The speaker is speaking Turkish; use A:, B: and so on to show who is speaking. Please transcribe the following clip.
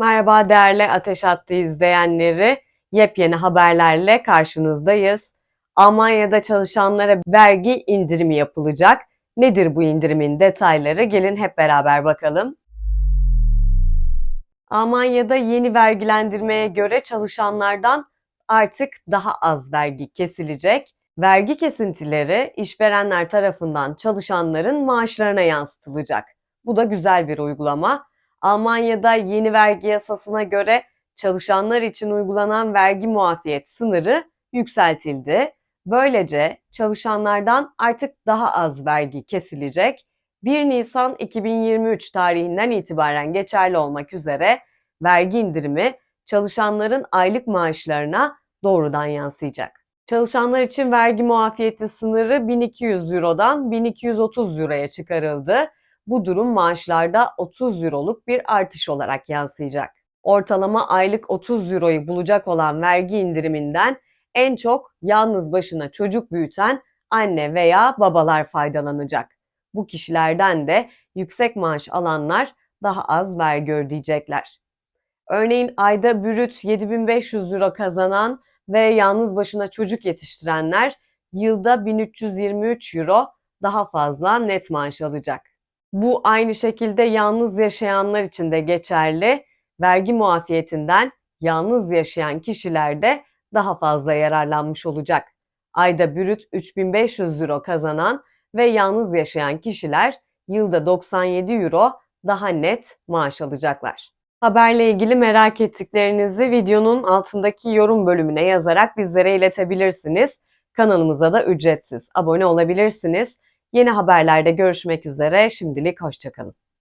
A: Merhaba değerli Ateş Hattı izleyenleri. Yepyeni haberlerle karşınızdayız. Almanya'da çalışanlara vergi indirimi yapılacak. Nedir bu indirimin detayları? Gelin hep beraber bakalım. Almanya'da yeni vergilendirmeye göre çalışanlardan artık daha az vergi kesilecek. Vergi kesintileri işverenler tarafından çalışanların maaşlarına yansıtılacak. Bu da güzel bir uygulama. Almanya'da yeni vergi yasasına göre çalışanlar için uygulanan vergi muafiyet sınırı yükseltildi. Böylece çalışanlardan artık daha az vergi kesilecek. 1 Nisan 2023 tarihinden itibaren geçerli olmak üzere vergi indirimi çalışanların aylık maaşlarına doğrudan yansıyacak. Çalışanlar için vergi muafiyeti sınırı 1200 Euro'dan 1230 Euro'ya çıkarıldı. Bu durum maaşlarda 30 Euro'luk bir artış olarak yansıyacak. Ortalama aylık 30 Euro'yu bulacak olan vergi indiriminden en çok yalnız başına çocuk büyüten anne veya babalar faydalanacak. Bu kişilerden de yüksek maaş alanlar daha az vergi ödeyecekler. Örneğin ayda brüt 7500 euro kazanan ve yalnız başına çocuk yetiştirenler yılda 1323 euro daha fazla net maaş alacak. Bu aynı şekilde yalnız yaşayanlar için de geçerli. Vergi muafiyetinden yalnız yaşayan kişiler de daha fazla yararlanmış olacak. Ayda brüt 3500 euro kazanan ve yalnız yaşayan kişiler yılda 97 euro daha net maaş alacaklar. Haberle ilgili merak ettiklerinizi videonun altındaki yorum bölümüne yazarak bizlere iletebilirsiniz. Kanalımıza da ücretsiz abone olabilirsiniz. Yeni haberlerde görüşmek üzere. Şimdilik hoşçakalın.